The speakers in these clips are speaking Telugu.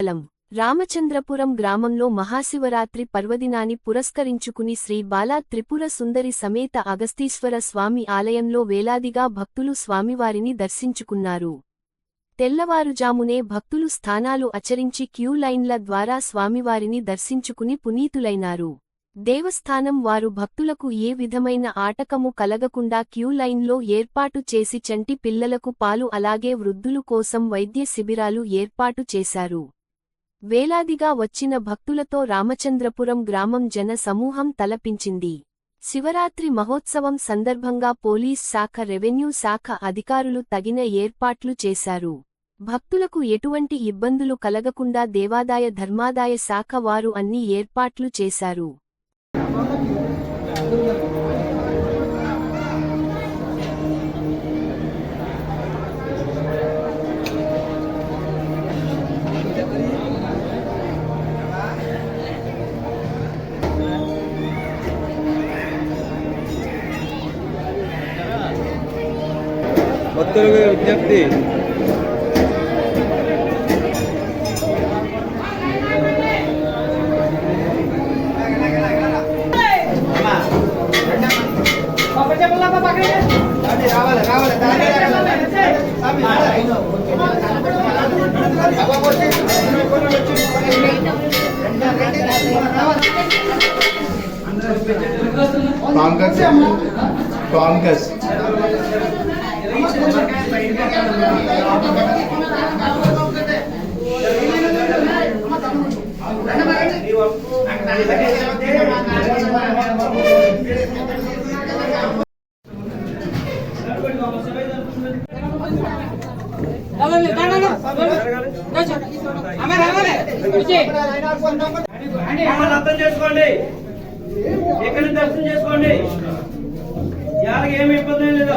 మండలం రామచంద్రపురం గ్రామంలో మహాశివరాత్రి పర్వదినాన్ని పురస్కరించుకుని శ్రీ బాలా త్రిపుర సుందరి సమేత అగస్తీశ్వర స్వామి ఆలయంలో వేలాదిగా భక్తులు స్వామివారిని దర్శించుకున్నారు. తెల్లవారుజామునే భక్తులు స్థానాలు అచరించి క్యూ లైన్ల ద్వారా స్వామివారిని దర్శించుకుని పునీతులైనారు. దేవస్థానం వారు భక్తులకు ఏ విధమైన ఆటకము కలగకుండా క్యూ లైన్లో ఏర్పాటు చేసి చంటి పిల్లలకు పాలు అలాగే వృద్ధులు కోసం వైద్య శిబిరాలు ఏర్పాటు చేశారు. వేలాదిగా వచ్చిన భక్తులతో రామచంద్రపురం గ్రామం జన సమూహం తలపించింది. శివరాత్రి మహోత్సవం సందర్భంగా పోలీస్ శాఖ రెవెన్యూ శాఖ అధికారులు తగిన ఏర్పాట్లు చేశారు. భక్తులకు ఎటువంటి ఇబ్బందులు కలగకుండా దేవాదాయ ధర్మాదాయ శాఖ వారు అన్ని ఏర్పాట్లు చేశారు. భక్తులకు విజ్ఞప్తి కాంకస్ కాంకస్ మమ్మల్ని అర్థం చేసుకోండి. ఇక్కడ దర్శనం చేసుకోండి. ఎవరికి ఏమి ఇబ్బంది లేదు.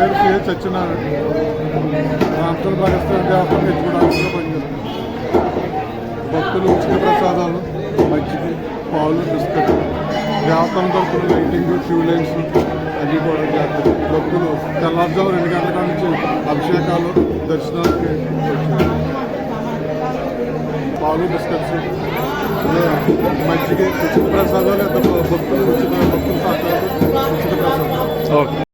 పేరు సిహెచ్ సత్యనారాయణ మా అంతర్ భాగస్థ దేవస్థానం తెచ్చుకోవడానికి భక్తులు ఉచిత ప్రసాదాలు మజ్జిగ పాలు బిస్కెట్ వ్యాపారం తరపున లైటింగ్ ట్యూ లైన్స్ అవి కూడా చేస్తారు భక్తులు తెల్లారుజాము రెండు గంటల నుంచి అభిషేకాలు దర్శనానికి వచ్చారు పాలు బిస్కెట్స్ అదే మజ్జిగ ఉచిత ప్రసాదాలు ఇద్దరు భక్తులు ఉచిత భక్తులు సాకారు ఉచిత ప్రసాదాలు ఓకే